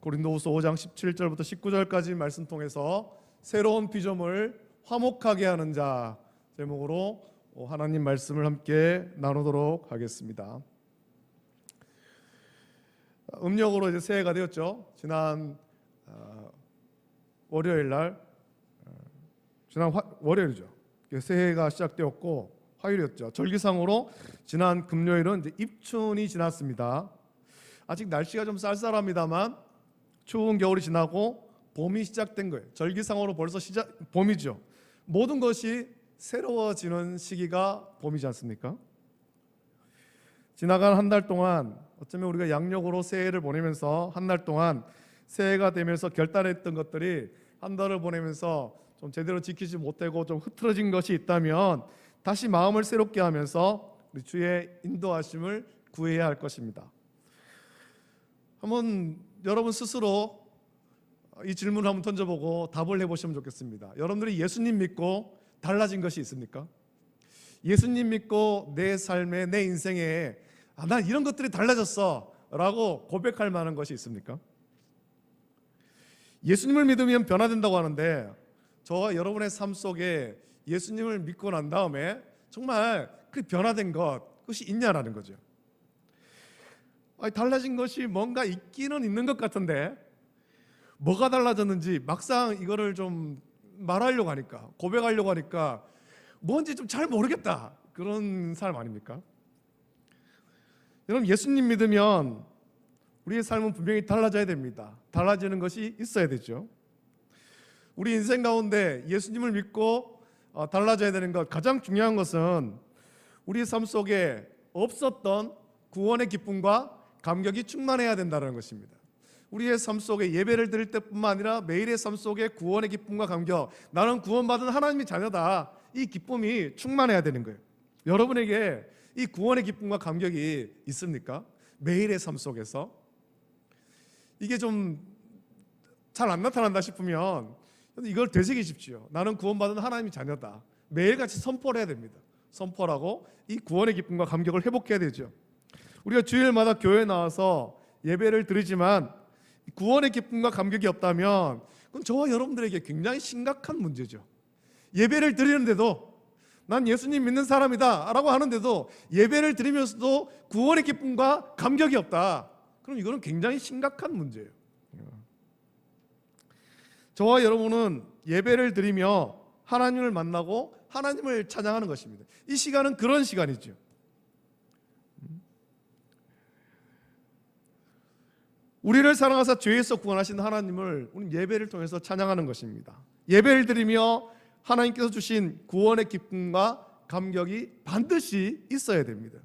고린도후서 5장 17절부터 19절까지 말씀 통해서 새로운 피조물 화목하게 하는 자 제목으로 하나님 말씀을 함께 나누도록 하겠습니다. 음력으로 이제 새해가 되었죠. 지난 어, 월요일 날 어, 지난 화, 월요일이죠. 새해가 시작되었고 화요일이었죠. 절기상으로 지난 금요일은 입춘이 지났습니다. 아직 날씨가 좀 쌀쌀합니다만 추운 겨울이 지나고 봄이 시작된 거예요. 절기상으로 벌써 시작 봄이죠. 모든 것이 새로워지는 시기가 봄이지 않습니까? 지나간 한 달 동안 어쩌면 우리가 양력으로 새해를 보내면서 한 달 동안 새해가 되면서 결단했던 것들이 한 달을 보내면서 좀 제대로 지키지 못하고 좀 흐트러진 것이 있다면 다시 마음을 새롭게 하면서 우리 주의 인도하심을 구해야 할 것입니다. 한번 여러분 스스로 이 질문을 한번 던져보고 답을 해보시면 좋겠습니다. 여러분들이 예수님 믿고 달라진 것이 있습니까? 예수님 믿고 내 삶에 내 인생에 아, 난 이런 것들이 달라졌어라고 고백할 만한 것이 있습니까? 예수님을 믿으면 변화된다고 하는데 저와 여러분의 삶 속에 예수님을 믿고 난 다음에 정말 그 변화된 것 그것이 있냐라는 거죠. 달라진 것이 뭔가 있기는 있는 것 같은데 뭐가 달라졌는지 막상 이거를 좀 말하려고 하니까 고백하려고 하니까 뭔지 좀 잘 모르겠다 그런 사람 아닙니까? 여러분 예수님 믿으면 우리의 삶은 분명히 달라져야 됩니다. 달라지는 것이 있어야 되죠. 우리 인생 가운데 예수님을 믿고 어, 달라져야 되는 것 가장 중요한 것은 우리 삶 속에 없었던 구원의 기쁨과 감격이 충만해야 된다는 것입니다. 우리의 삶 속에 예배를 드릴 때뿐만 아니라 매일의 삶 속에 구원의 기쁨과 감격, 나는 구원받은 하나님의 자녀다. 이 기쁨이 충만해야 되는 거예요. 여러분에게 이 구원의 기쁨과 감격이 있습니까? 매일의 삶 속에서 이게 좀 잘 안 나타난다 싶으면 이걸 되새기십시오. 나는 구원받은 하나님의 자녀다. 매일같이 선포를 해야 됩니다. 선포라고 이 구원의 기쁨과 감격을 회복해야 되죠. 우리가 주일마다 교회에 나와서 예배를 드리지만 구원의 기쁨과 감격이 없다면 그건 저와 여러분들에게 굉장히 심각한 문제죠. 예배를 드리는데도 난 예수님 믿는 사람이다 라고 하는데도 예배를 드리면서도 구원의 기쁨과 감격이 없다. 그럼 이거는 굉장히 심각한 문제예요. 저와 여러분은 예배를 드리며 하나님을 만나고 하나님을 찬양하는 것입니다. 이 시간은 그런 시간이죠. 우리를 사랑하사 죄에서 구원하신 하나님을 우리 예배를 통해서 찬양하는 것입니다. 예배를 드리며 하나님께서 주신 구원의 기쁨과 감격이 반드시 있어야 됩니다.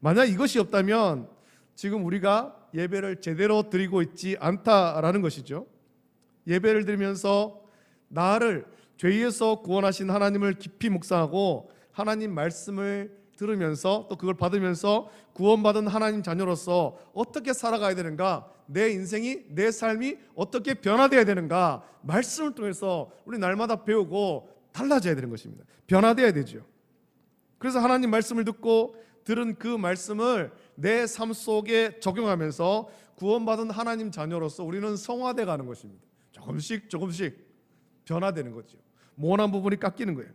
만약 이것이 없다면 지금 우리가 예배를 제대로 드리고 있지 않다라는 것이죠. 예배를 드리면서 나를 죄에서 구원하신 하나님을 깊이 묵상하고 하나님 말씀을 들으면서 또 그걸 받으면서 구원받은 하나님 자녀로서 어떻게 살아가야 되는가 내 인생이 내 삶이 어떻게 변화되어야 되는가 말씀을 통해서 우리 날마다 배우고 달라져야 되는 것입니다. 변화되어야 되죠. 그래서 하나님 말씀을 듣고 들은 그 말씀을 내 삶 속에 적용하면서 구원받은 하나님 자녀로서 우리는 성화돼 가는 것입니다. 조금씩 조금씩 변화되는 거죠. 모난 부분이 깎이는 거예요.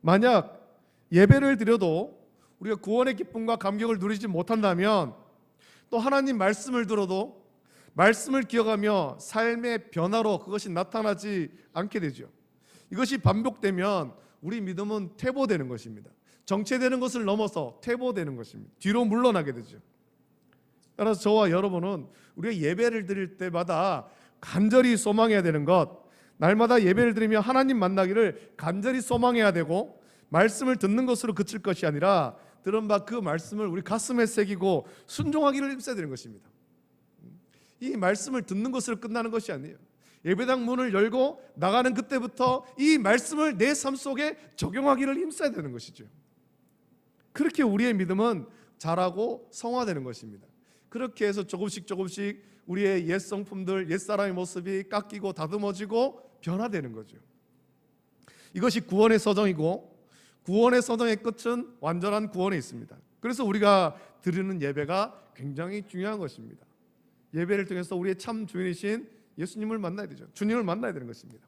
만약 예배를 드려도 우리가 구원의 기쁨과 감격을 누리지 못한다면 또 하나님 말씀을 들어도 말씀을 기억하며 삶의 변화로 그것이 나타나지 않게 되죠. 이것이 반복되면 우리 믿음은 퇴보되는 것입니다. 정체되는 것을 넘어서 퇴보되는 것입니다. 뒤로 물러나게 되죠. 따라서 저와 여러분은 우리가 예배를 드릴 때마다 간절히 소망해야 되는 것, 날마다 예배를 드리며 하나님 만나기를 간절히 소망해야 되고 말씀을 듣는 것으로 그칠 것이 아니라 들은 바 그 말씀을 우리 가슴에 새기고 순종하기를 힘써야 되는 것입니다. 이 말씀을 듣는 것으로 끝나는 것이 아니에요. 예배당 문을 열고 나가는 그때부터 이 말씀을 내 삶 속에 적용하기를 힘써야 되는 것이죠. 그렇게 우리의 믿음은 자라고 성화되는 것입니다. 그렇게 해서 조금씩 조금씩 우리의 옛 성품들, 옛 사람의 모습이 깎이고 다듬어지고 변화되는 거죠. 이것이 구원의 서정이고 구원의 서정의 끝은 완전한 구원에 있습니다. 그래서 우리가 드리는 예배가 굉장히 중요한 것입니다. 예배를 통해서 우리의 참 주인이신 예수님을 만나야 되죠. 주님을 만나야 되는 것입니다.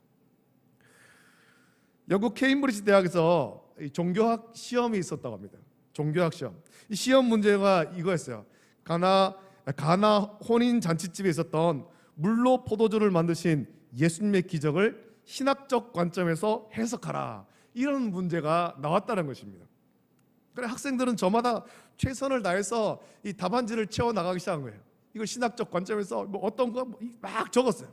영국 케임브리지 대학에서 이 종교학 시험이 있었다고 합니다. 종교학 시험. 이 시험 문제가 이거였어요. 가나 가나 혼인 잔치집에 있었던 물로 포도주를 만드신 예수님의 기적을 신학적 관점에서 해석하라. 이런 문제가 나왔다는 것입니다. 그래 학생들은 저마다 최선을 다해서 이 답안지를 채워 나가기 시작한 거예요. 이걸 신학적 관점에서 뭐 어떤 거 막 적었어요.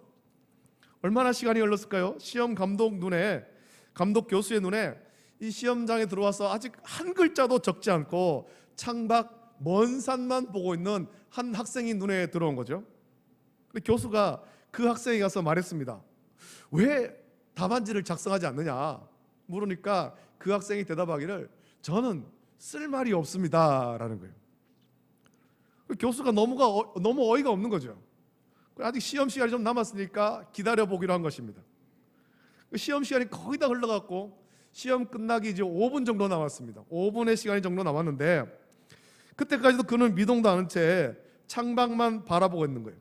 얼마나 시간이 흘렀을까요? 시험 감독 눈에 감독 교수의 눈에 이 시험장에 들어와서 아직 한 글자도 적지 않고 창밖 먼 산만 보고 있는 한 학생이 눈에 들어온 거죠. 교수가 그 학생이 가서 말했습니다. 왜 답안지를 작성하지 않느냐 물으니까 그 학생이 대답하기를 저는 쓸 말이 없습니다라는 거예요. 그 교수가 너무가 어, 너무 어이가 없는 거죠. 아직 시험 시간이 좀 남았으니까 기다려 보기로 한 것입니다. 그 시험 시간이 거의 다 흘러갔고 시험 끝나기 이제 5분 정도 남았습니다. 5분의 시간이 정도 남았는데 그때까지도 그는 미동도 않은 채 창밖만 바라보고 있는 거예요.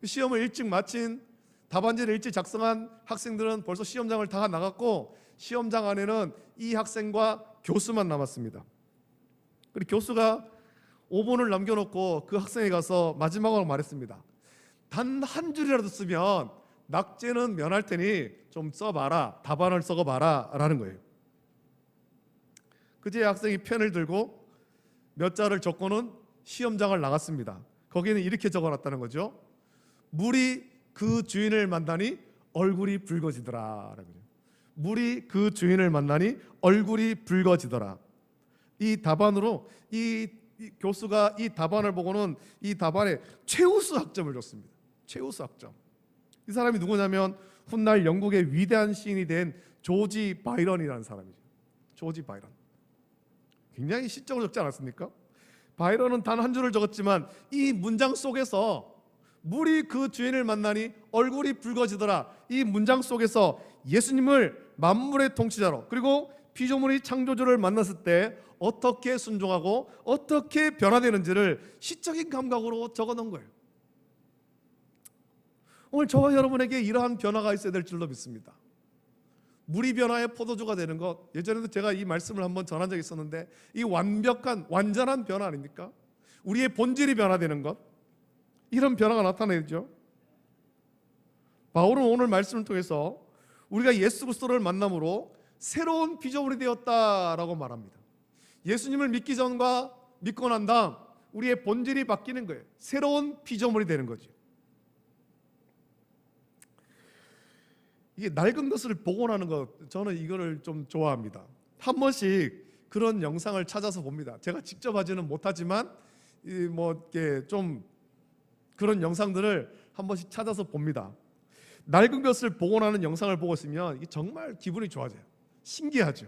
그 시험을 일찍 마친 답안지를 일찍 작성한 학생들은 벌써 시험장을 다 나갔고 시험장 안에는 이 학생과 교수만 남았습니다. 그리고 교수가 5분을 남겨놓고 그 학생에 가서 마지막으로 말했습니다. 단 한 줄이라도 쓰면 낙제는 면할 테니 좀 써봐라 답안을 써봐라 라는 거예요. 그제 학생이 펜을 들고 몇 자를 적고는 시험장을 나갔습니다. 거기는 이렇게 적어놨다는 거죠. 물이 그 주인을 만나니 얼굴이 붉어지더라. 물이 그 주인을 만나니 얼굴이 붉어지더라. 이 답안으로 이, 이 교수가 이 답안을 보고는 이 답안에 최우수 학점을 줬습니다. 최우수 학점. 이 사람이 누구냐면 훗날 영국의 위대한 시인이 된 조지 바이런이라는 사람이죠. 조지 바이런. 굉장히 시적으로 적지 않았습니까? 바이런은 단 한 줄을 적었지만 이 문장 속에서 물이 그 주인을 만나니 얼굴이 붉어지더라. 이 문장 속에서 예수님을 만물의 통치자로 그리고 피조물의 창조주를 만났을 때 어떻게 순종하고 어떻게 변화되는지를 시적인 감각으로 적어 놓은 거예요. 오늘 저와 여러분에게 이러한 변화가 있어야 될 줄로 믿습니다. 물이 변화의 포도주가 되는 것 예전에도 제가 이 말씀을 한번 전한 적이 있었는데 이 완벽한 완전한 변화 아닙니까? 우리의 본질이 변화되는 것 이런 변화가 나타내죠. 바울은 오늘 말씀을 통해서 우리가 예수 그리스도를 만남으로 새로운 피조물이 되었다라고 말합니다. 예수님을 믿기 전과 믿고 난 다음 우리의 본질이 바뀌는 거예요. 새로운 피조물이 되는 거죠. 이게 낡은 것을 복원하는 것 저는 이거를 좀 좋아합니다. 한 번씩 그런 영상을 찾아서 봅니다. 제가 직접 하지는 못하지만 뭐 이렇게 좀 그런 영상들을 한 번씩 찾아서 봅니다. 낡은 것을 복원하는 영상을 보고 있으면 정말 기분이 좋아져요. 신기하죠.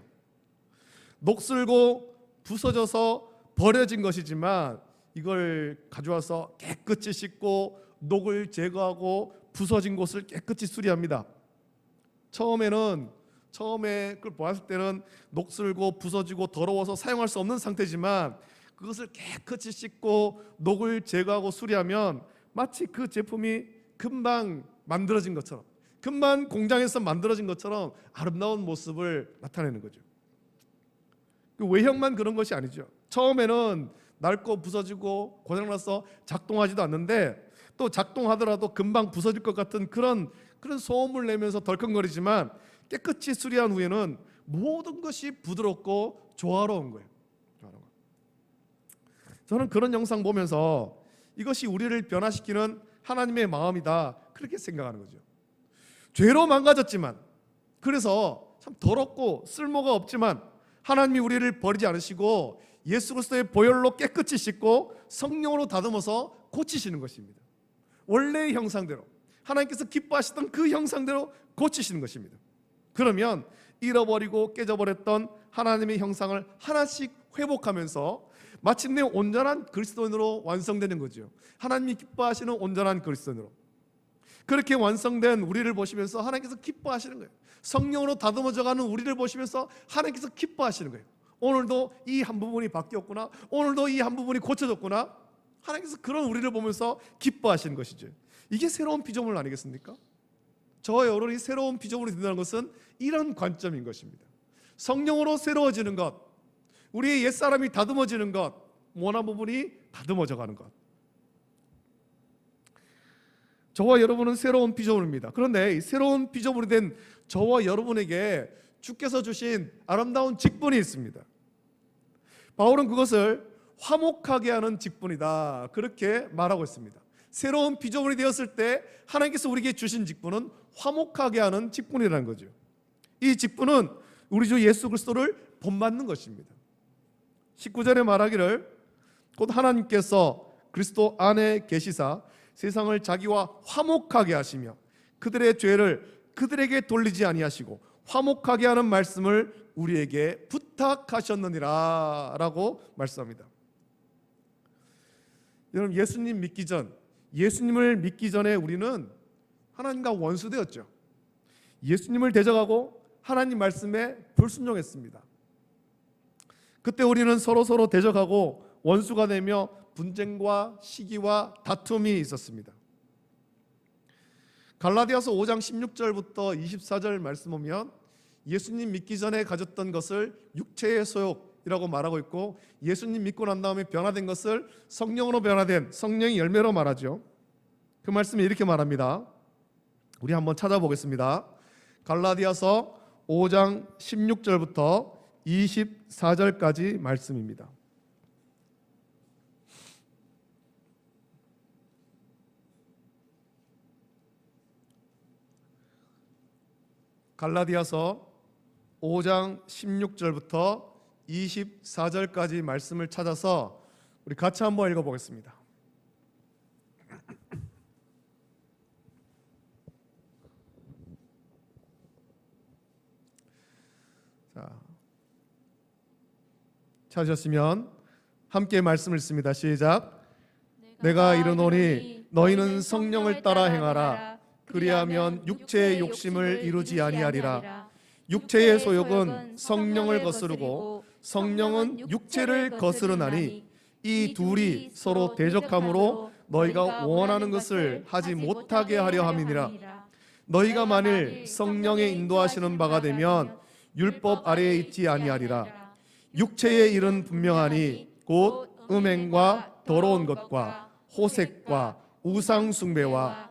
녹슬고 부서져서 버려진 것이지만 이걸 가져와서 깨끗이 씻고 녹을 제거하고 부서진 곳을 깨끗이 수리합니다. 처음에는 처음에 그걸 보았을 때는 녹슬고 부서지고 더러워서 사용할 수 없는 상태지만 그것을 깨끗이 씻고 녹을 제거하고 수리하면 마치 그 제품이 금방 만들어진 것처럼 금방 공장에서 만들어진 것처럼 아름다운 모습을 나타내는 거죠. 그 외형만 그런 것이 아니죠. 처음에는 낡고 부서지고 고장나서 작동하지도 않는데 또 작동하더라도 금방 부서질 것 같은 그런 그런 소음을 내면서 덜컹거리지만 깨끗이 수리한 후에는 모든 것이 부드럽고 조화로운 거예요. 저는 그런 영상 보면서 이것이 우리를 변화시키는 하나님의 마음이다 그렇게 생각하는 거죠. 죄로 망가졌지만 그래서 참 더럽고 쓸모가 없지만 하나님이 우리를 버리지 않으시고 예수 그리스도의 보혈로 깨끗이 씻고 성령으로 다듬어서 고치시는 것입니다. 원래의 형상대로 하나님께서 기뻐하시던 그 형상대로 고치시는 것입니다. 그러면 잃어버리고 깨져버렸던 하나님의 형상을 하나씩 회복하면서 마침내 온전한 그리스도인으로 완성되는 거죠. 하나님이 기뻐하시는 온전한 그리스도인으로. 그렇게 완성된 우리를 보시면서 하나님께서 기뻐하시는 거예요. 성령으로 다듬어져가는 우리를 보시면서 하나님께서 기뻐하시는 거예요. 오늘도 이 한 부분이 바뀌었구나. 오늘도 이 한 부분이 고쳐졌구나. 하나님께서 그런 우리를 보면서 기뻐하시는 것이죠. 이게 새로운 피조물 아니겠습니까? 저와 여러분이 새로운 피조물이 된다는 것은 이런 관점인 것입니다. 성령으로 새로워지는 것, 우리의 옛 사람이 다듬어지는 것, 원한 부분이 다듬어져 가는 것. 저와 여러분은 새로운 피조물입니다. 그런데 이 새로운 피조물이 된 저와 여러분에게 주께서 주신 아름다운 직분이 있습니다. 바울은 그것을 화목하게 하는 직분이다. 그렇게 말하고 있습니다. 새로운 피조물이 되었을 때 하나님께서 우리에게 주신 직분은 화목하게 하는 직분이라는 거죠. 이 직분은 우리 주 예수 그리스도를 본받는 것입니다. 19절에 말하기를 곧 하나님께서 그리스도 안에 계시사 세상을 자기와 화목하게 하시며 그들의 죄를 그들에게 돌리지 아니하시고 화목하게 하는 말씀을 우리에게 부탁하셨느니라라고 말씀합니다. 여러분 예수님 믿기 전 예수님을 믿기 전에 우리는 하나님과 원수되었죠. 예수님을 대적하고 하나님 말씀에 불순종했습니다. 그때 우리는 서로 서로 대적하고 원수가 되며 분쟁과 시기와 다툼이 있었습니다. 갈라디아서 5장 16절부터 24절 말씀 보면 예수님 믿기 전에 가졌던 것을 육체의 소욕이라고 말하고 있고 예수님 믿고 난 다음에 변화된 것을 성령으로 변화된 성령의 열매로 말하죠. 그 말씀이 이렇게 말합니다. 우리 한번 찾아보겠습니다. 갈라디아서 5장 16절부터 24절까지 말씀입니다. 갈라디아서 5장 16절부터 24절까지 말씀을 찾아서 우리 같이 한번 읽어 보겠습니다. 자, 찾으셨으면 함께 말씀을 읽습니다. 시작. 내가 이르노니 너희는 성령을 따라 행하라. 그리하면 육체의 욕심을 이루지 아니하리라. 육체의 소욕은 성령을 거스르고 성령은 육체를 거스르나니 이 둘이 서로 대적함으로 너희가 원하는 것을 하지 못하게 하려 함이니라. 너희가 만일 성령의 인도하시는 바가 되면 율법 아래에 있지 아니하리라. 육체의 일은 분명하니 곧 음행과 더러운 것과 호색과 우상 숭배와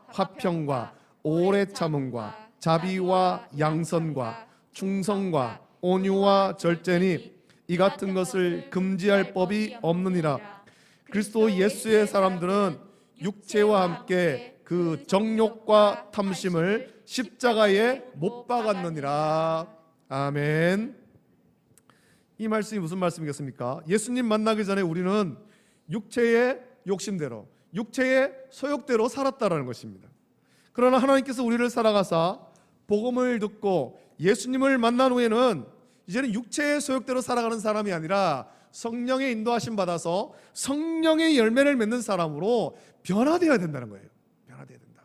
화평과 오래 참음과 자비와 양선과 충성과 온유와 절제니 이 같은 것을 금지할 법이 없느니라. 그리스도 예수의 사람들은 육체와 함께 그 정욕과 탐심을 십자가에 못 박았느니라. 아멘. 이 말씀이 무슨 말씀이겠습니까? 예수님 만나기 전에 우리는 육체의 욕심대로 육체의 소욕대로 살았다라는 것입니다. 그러나 하나님께서 우리를 살아가사 복음을 듣고 예수님을 만난 후에는 이제는 육체의 소욕대로 살아가는 사람이 아니라 성령의 인도하심 받아서 성령의 열매를 맺는 사람으로 변화되어야 된다는 거예요. 변화되어야 된다.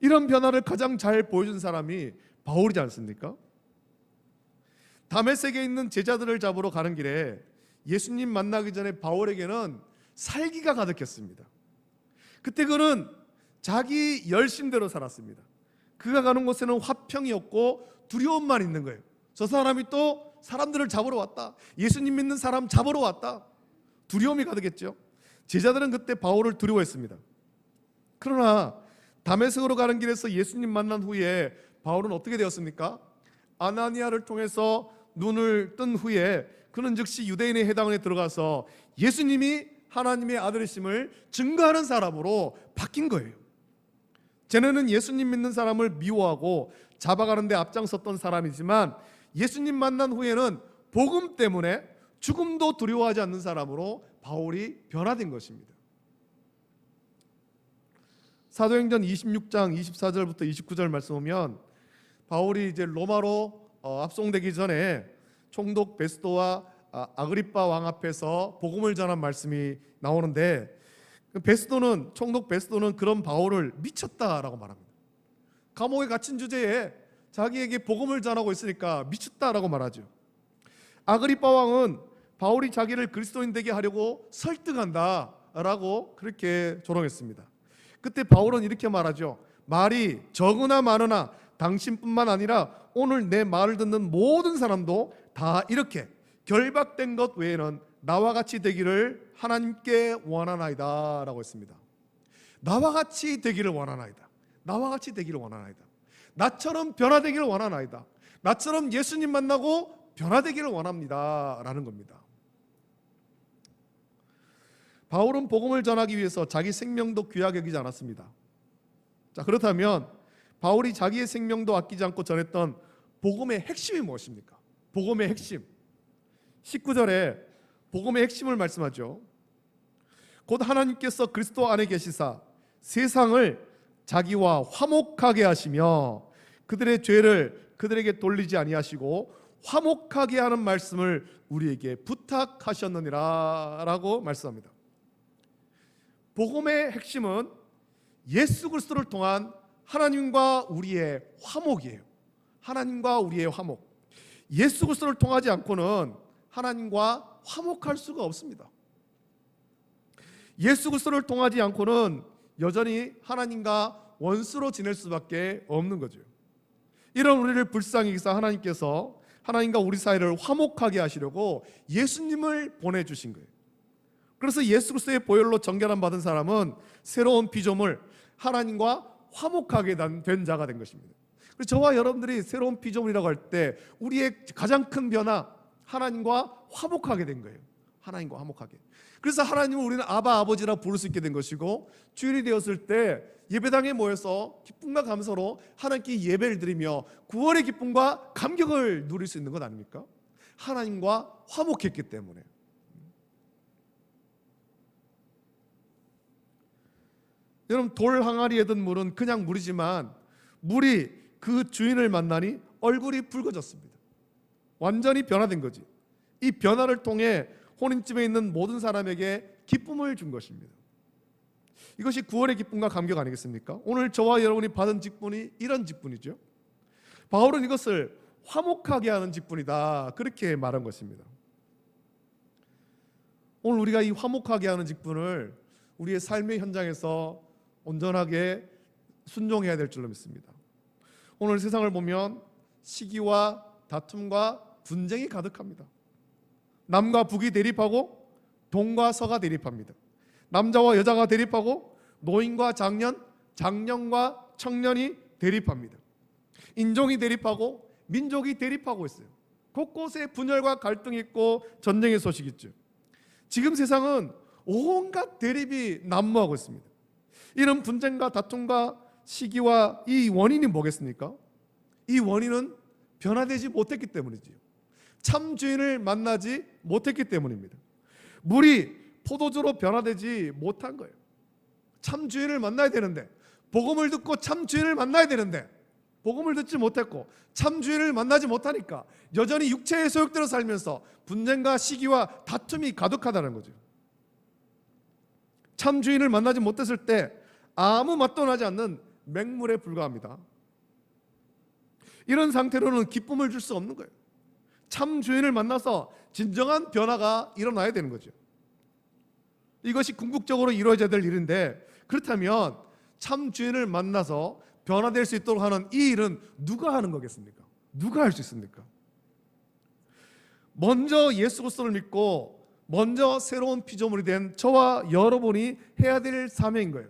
이런 변화를 가장 잘 보여준 사람이 바울이지 않습니까? 다메섹에 있는 제자들을 잡으러 가는 길에 예수님 만나기 전에 바울에게는 살기가 가득했습니다. 그때 그는 자기 열심대로 살았습니다. 그가 가는 곳에는 화평이 없고 두려움만 있는 거예요. 저 사람이 또 사람들을 잡으러 왔다. 예수님 믿는 사람 잡으러 왔다. 두려움이 가득했죠. 제자들은 그때 바울을 두려워했습니다. 그러나 다메섹으로 가는 길에서 예수님 만난 후에 바울은 어떻게 되었습니까? 아나니아를 통해서 눈을 뜬 후에 그는 즉시 유대인의 해당원에 들어가서 예수님이 하나님의 아들이심을 증거하는 사람으로 바뀐 거예요. 쟤네는 예수님 믿는 사람을 미워하고 잡아가는데 앞장섰던 사람이지만 예수님 만난 후에는 복음 때문에 죽음도 두려워하지 않는 사람으로 바울이 변화된 것입니다. 사도행전 26장 24절부터 29절 말씀 보면 바울이 이제 로마로 어, 압송되기 전에 총독 베스도와 아, 아그리파 왕 앞에서 복음을 전한 말씀이 나오는데 그 베스도는 총독 베스도는 그런 바울을 미쳤다라고 말합니다. 감옥에 갇힌 주제에 자기에게 복음을 전하고 있으니까 미쳤다라고 말하죠. 아그리파 왕은 바울이 자기를 그리스도인 되게 하려고 설득한다라고 그렇게 조롱했습니다. 그때 바울은 이렇게 말하죠. 말이 적으나 많으나 당신뿐만 아니라 오늘 내 말을 듣는 모든 사람도 다 이렇게 결박된 것 외에는 나와 같이 되기를 하나님께 원하나이다 라고 했습니다. 나와 같이 되기를 원하나이다. 나와 같이 되기를 원하나이다. 나처럼 변화되기를 원하나이다. 나처럼 예수님 만나고 변화되기를 원합니다 라는 겁니다. 바울은 복음을 전하기 위해서 자기 생명도 귀하게 여기지 않았습니다. 자, 그렇다면 바울이 자기의 생명도 아끼지 않고 전했던 복음의 핵심이 무엇입니까? 복음의 핵심. 19절에 복음의 핵심을 말씀하죠. 곧 하나님께서 그리스도 안에 계시사 세상을 자기와 화목하게 하시며 그들의 죄를 그들에게 돌리지 아니하시고 화목하게 하는 말씀을 우리에게 부탁하셨느니라라고 말씀합니다. 복음의 핵심은 예수 그리스도를 통한 하나님과 우리의 화목이에요. 하나님과 우리의 화목. 예수 그리스도를 통하지 않고는 하나님과 화목할 수가 없습니다. 예수 그리스도를 통하지 않고는 여전히 하나님과 원수로 지낼 수밖에 없는 거죠. 이런 우리를 불쌍히 여기서 하나님께서 하나님과 우리 사이를 화목하게 하시려고 예수님을 보내 주신 거예요. 그래서 예수 그리스도의 보혈로 정결함 받은 사람은 새로운 피조물 하나님과 화목하게 된 자가 된 것입니다. 그래서 저와 여러분들이 새로운 피조물이라고 할 때 우리의 가장 큰 변화 하나님과 화목하게 된 거예요. 하나님과 화목하게. 그래서 하나님을 우리는 아바 아버지라 부를 수 있게 된 것이고 주일이 되었을 때 예배당에 모여서 기쁨과 감사로 하나님께 예배를 드리며 구원의 기쁨과 감격을 누릴 수 있는 것 아닙니까? 하나님과 화목했기 때문에. 여러분 돌 항아리에 든 물은 그냥 물이지만 물이 그 주인을 만나니 얼굴이 붉어졌습니다. 완전히 변화된 거지. 이 변화를 통해 혼인집에 있는 모든 사람에게 기쁨을 준 것입니다. 이것이 구원의 기쁨과 감격 아니겠습니까? 오늘 저와 여러분이 받은 직분이 이런 직분이죠. 바울은 이것을 화목하게 하는 직분이다. 그렇게 말한 것입니다. 오늘 우리가 이 화목하게 하는 직분을 우리의 삶의 현장에서 온전하게 순종해야 될 줄로 믿습니다. 오늘 세상을 보면 시기와 다툼과 분쟁이 가득합니다. 남과 북이 대립하고 동과 서가 대립합니다. 남자와 여자가 대립하고 노인과 장년, 장년과 청년이 대립합니다. 인종이 대립하고 민족이 대립하고 있어요. 곳곳에 분열과 갈등이 있고 전쟁의 소식이 있죠. 지금 세상은 온갖 대립이 난무하고 있습니다. 이런 분쟁과 다툼과 시기와 이 원인이 뭐겠습니까? 이 원인은 변화되지 못했기 때문이지요. 참 주인을 만나지 못했기 때문입니다. 물이 포도주로 변화되지 못한 거예요. 참 주인을 만나야 되는데 복음을 듣고 참 주인을 만나야 되는데 복음을 듣지 못했고 참 주인을 만나지 못하니까 여전히 육체의 소욕대로 살면서 분쟁과 시기와 다툼이 가득하다는 거죠. 참 주인을 만나지 못했을 때 아무 맛도 나지 않는 맹물에 불과합니다. 이런 상태로는 기쁨을 줄 수 없는 거예요. 참 주인을 만나서 진정한 변화가 일어나야 되는 거죠. 이것이 궁극적으로 이루어져야 될 일인데 그렇다면 참 주인을 만나서 변화될 수 있도록 하는 이 일은 누가 하는 거겠습니까? 누가 할 수 있습니까? 먼저 예수 그리스도를 믿고 먼저 새로운 피조물이 된 저와 여러분이 해야 될 사명인 거예요.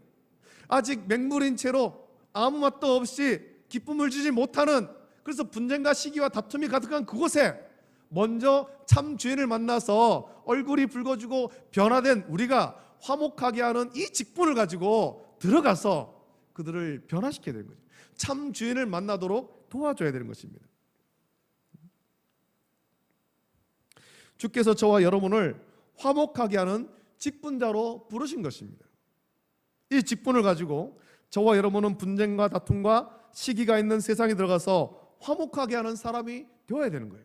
아직 맹물인 채로 아무 맛도 없이 기쁨을 주지 못하는 그래서 분쟁과 시기와 다툼이 가득한 그곳에 먼저 참 주인을 만나서 얼굴이 붉어지고 변화된 우리가 화목하게 하는 이 직분을 가지고 들어가서 그들을 변화시켜야 되는 거죠. 참 주인을 만나도록 도와줘야 되는 것입니다. 주께서 저와 여러분을 화목하게 하는 직분자로 부르신 것입니다. 이 직분을 가지고 저와 여러분은 분쟁과 다툼과 시기가 있는 세상에 들어가서 화목하게 하는 사람이 되어야 되는 거예요.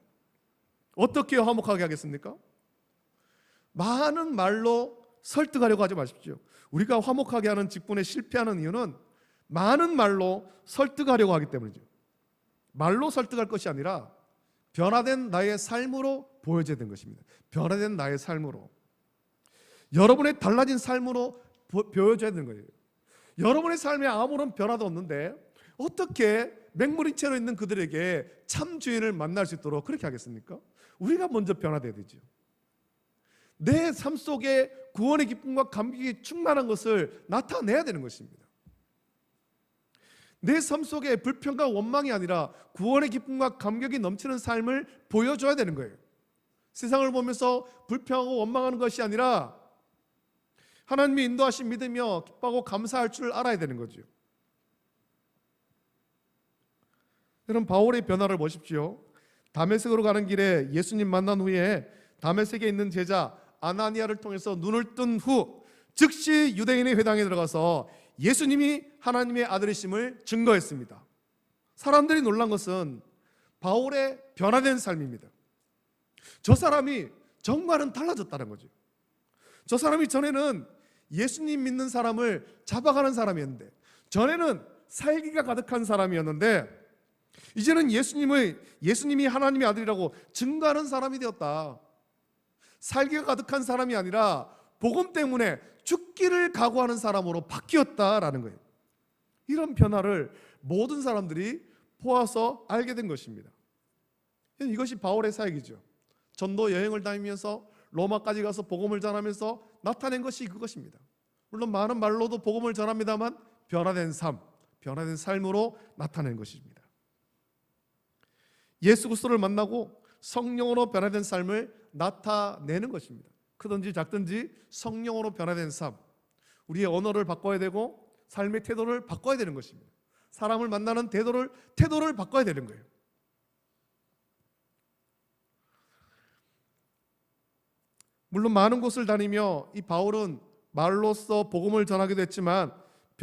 어떻게 화목하게 하겠습니까? 많은 말로 설득하려고 하지 마십시오. 우리가 화목하게 하는 직분에 실패하는 이유는 많은 말로 설득하려고 하기 때문이죠. 말로 설득할 것이 아니라 변화된 나의 삶으로 보여져야 되는 것입니다. 변화된 나의 삶으로. 여러분의 달라진 삶으로 보, 보여줘야 되는 거예요. 여러분의 삶에 아무런 변화도 없는데 어떻게 맹물인 채로 있는 그들에게 참 주인을 만날 수 있도록 그렇게 하겠습니까? 우리가 먼저 변화돼야 되죠. 내 삶 속에 구원의 기쁨과 감격이 충만한 것을 나타내야 되는 것입니다. 내 삶 속에 불평과 원망이 아니라 구원의 기쁨과 감격이 넘치는 삶을 보여줘야 되는 거예요. 세상을 보면서 불평하고 원망하는 것이 아니라 하나님이 인도하신 믿으며 기뻐하고 감사할 줄 알아야 되는 거죠. 여러분 바울의 변화를 보십시오. 다메섹으로 가는 길에 예수님 만난 후에 다메섹에 있는 제자 아나니아를 통해서 눈을 뜬 후 즉시 유대인의 회당에 들어가서 예수님이 하나님의 아들이심을 증거했습니다. 사람들이 놀란 것은 바울의 변화된 삶입니다. 저 사람이 정말은 달라졌다는 거죠. 저 사람이 전에는 예수님 믿는 사람을 잡아가는 사람이었는데 전에는 살기가 가득한 사람이었는데 이제는 예수님의 예수님이 하나님의 아들이라고 증거하는 사람이 되었다. 살기가 가득한 사람이 아니라 복음 때문에 죽기를 각오하는 사람으로 바뀌었다라는 거예요. 이런 변화를 모든 사람들이 보아서 알게 된 것입니다. 이것이 바울의 사역이죠. 전도 여행을 다니면서 로마까지 가서 복음을 전하면서 나타낸 것이 그것입니다. 물론 많은 말로도 복음을 전합니다만 변화된 삶, 변화된 삶으로 나타낸 것입니다. 예수 그리스도를 만나고 성령으로 변화된 삶을 나타내는 것입니다. 크든지 작든지 성령으로 변화된 삶. 우리의 언어를 바꿔야 되고 삶의 태도를 바꿔야 되는 것입니다. 사람을 만나는 태도를 태도를 바꿔야 되는 거예요. 물론 많은 곳을 다니며 이 바울은 말로써 복음을 전하기도 했지만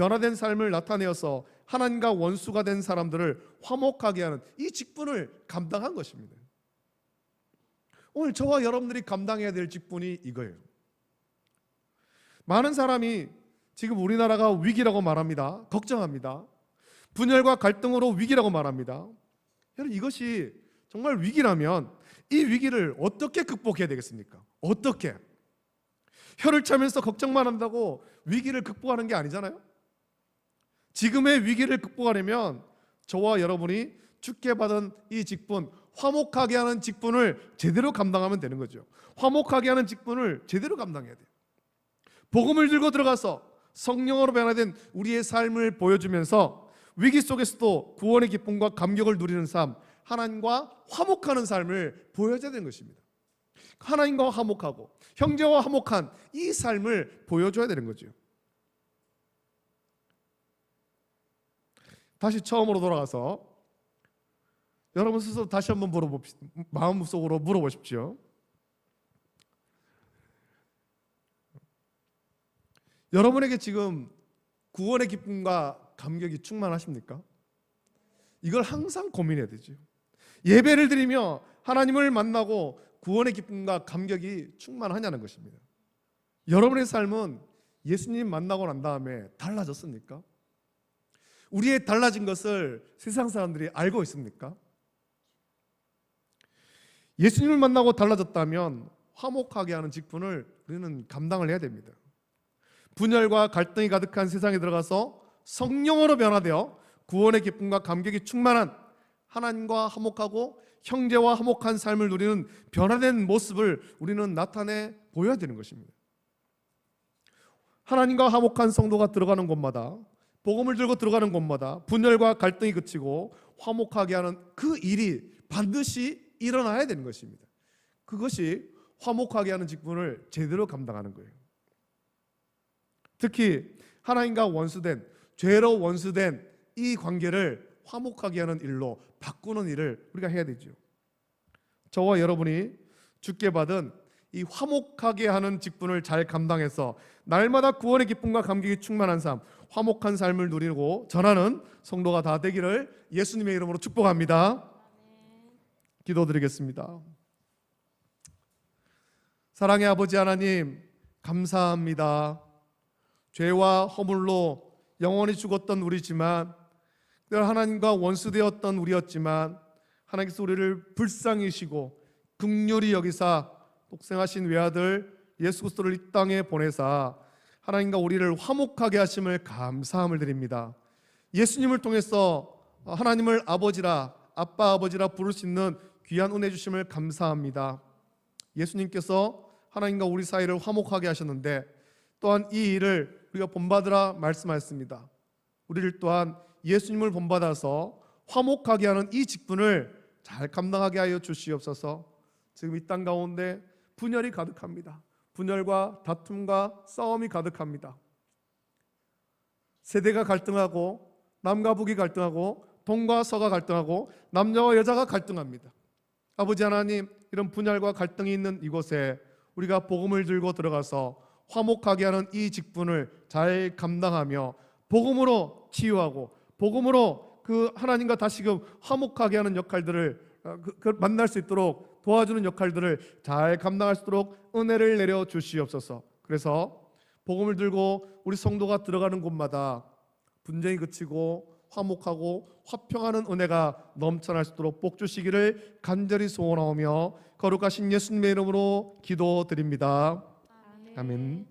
변화된 삶을 나타내어서 하나님과 원수가 된 사람들을 화목하게 하는 이 직분을 감당한 것입니다. 오늘 저와 여러분들이 감당해야 될 직분이 이거예요. 많은 사람이 지금 우리나라가 위기라고 말합니다. 걱정합니다. 분열과 갈등으로 위기라고 말합니다. 여러분 이것이 정말 위기라면 이 위기를 어떻게 극복해야 되겠습니까? 어떻게? 혀를 차면서 걱정만 한다고 위기를 극복하는 게 아니잖아요. 지금의 위기를 극복하려면 저와 여러분이 죽게 받은 이 직분, 화목하게 하는 직분을 제대로 감당하면 되는 거죠. 화목하게 하는 직분을 제대로 감당해야 돼요. 복음을 들고 들어가서 성령으로 변화된 우리의 삶을 보여주면서 위기 속에서도 구원의 기쁨과 감격을 누리는 삶, 하나님과 화목하는 삶을 보여줘야 되는 것입니다. 하나님과 화목하고 형제와 화목한 이 삶을 보여줘야 되는 거죠. 다시 처음으로 돌아가서 여러분 스스로 다시 한번 물어봅시다. 마음속으로 물어보십시오. 여러분에게 지금 구원의 기쁨과 감격이 충만하십니까? 이걸 항상 고민해야 되죠. 예배를 드리며 하나님을 만나고 구원의 기쁨과 감격이 충만하냐는 것입니다. 여러분의 삶은 예수님 만나고 난 다음에 달라졌습니까? 우리의 달라진 것을 세상 사람들이 알고 있습니까? 예수님을 만나고 달라졌다면 화목하게 하는 직분을 우리는 감당을 해야 됩니다. 분열과 갈등이 가득한 세상에 들어가서 성령으로 변화되어 구원의 기쁨과 감격이 충만한 하나님과 화목하고 형제와 화목한 삶을 누리는 변화된 모습을 우리는 나타내 보여야 되는 것입니다. 하나님과 화목한 성도가 들어가는 곳마다 복음을 들고 들어가는 곳마다 분열과 갈등이 그치고 화목하게 하는 그 일이 반드시 일어나야 되는 것입니다. 그것이 화목하게 하는 직분을 제대로 감당하는 거예요. 특히 하나님과 원수된 죄로 원수된 이 관계를 화목하게 하는 일로 바꾸는 일을 우리가 해야 되죠. 저와 여러분이 죽게 받은 이 화목하게 하는 직분을 잘 감당해서 날마다 구원의 기쁨과 감격이 충만한 삶, 화목한 삶을 누리고 전하는 성도가 다 되기를 예수님의 이름으로 축복합니다. 기도드리겠습니다. 사랑의 아버지 하나님, 감사합니다. 죄와 허물로 영원히 죽었던 우리지만 늘 하나님과 원수되었던 우리였지만 하나님께서 우리를 불쌍히 여시고 극률이 여기사 독생하신 외아들 예수 그리스도를 이 땅에 보내사 하나님과 우리를 화목하게 하심을 감사함을 드립니다. 예수님을 통해서 하나님을 아버지라 아빠 아버지라 부를 수 있는 귀한 은혜 주심을 감사합니다. 예수님께서 하나님과 우리 사이를 화목하게 하셨는데 또한 이 일을 우리가 본받으라 말씀하셨습니다. 우리를 또한 예수님을 본받아서 화목하게 하는 이 직분을 잘 감당하게 하여 주시옵소서. 지금 이 땅 가운데 분열이 가득합니다. 분열과 다툼과 싸움이 가득합니다. 세대가 갈등하고 남과 북이 갈등하고 동과 서가 갈등하고 남자와 여자가 갈등합니다. 아버지 하나님 이런 분열과 갈등이 있는 이곳에 우리가 복음을 들고 들어가서 화목하게 하는 이 직분을 잘 감당하며 복음으로 치유하고 복음으로 그 하나님과 다시금 화목하게 하는 역할들을 어, 그- 그 만날 수 있도록 도와주는 역할들을 잘 감당할 수 있도록 은혜를 내려 주시옵소서. 그래서 복음을 들고 우리 성도가 들어가는 곳마다 분쟁이 그치고 화목하고 화평하는 은혜가 넘쳐날 수 있도록 복 주시기를 간절히 소원하오며 거룩하신 예수님의 이름으로 기도드립니다. 아멘.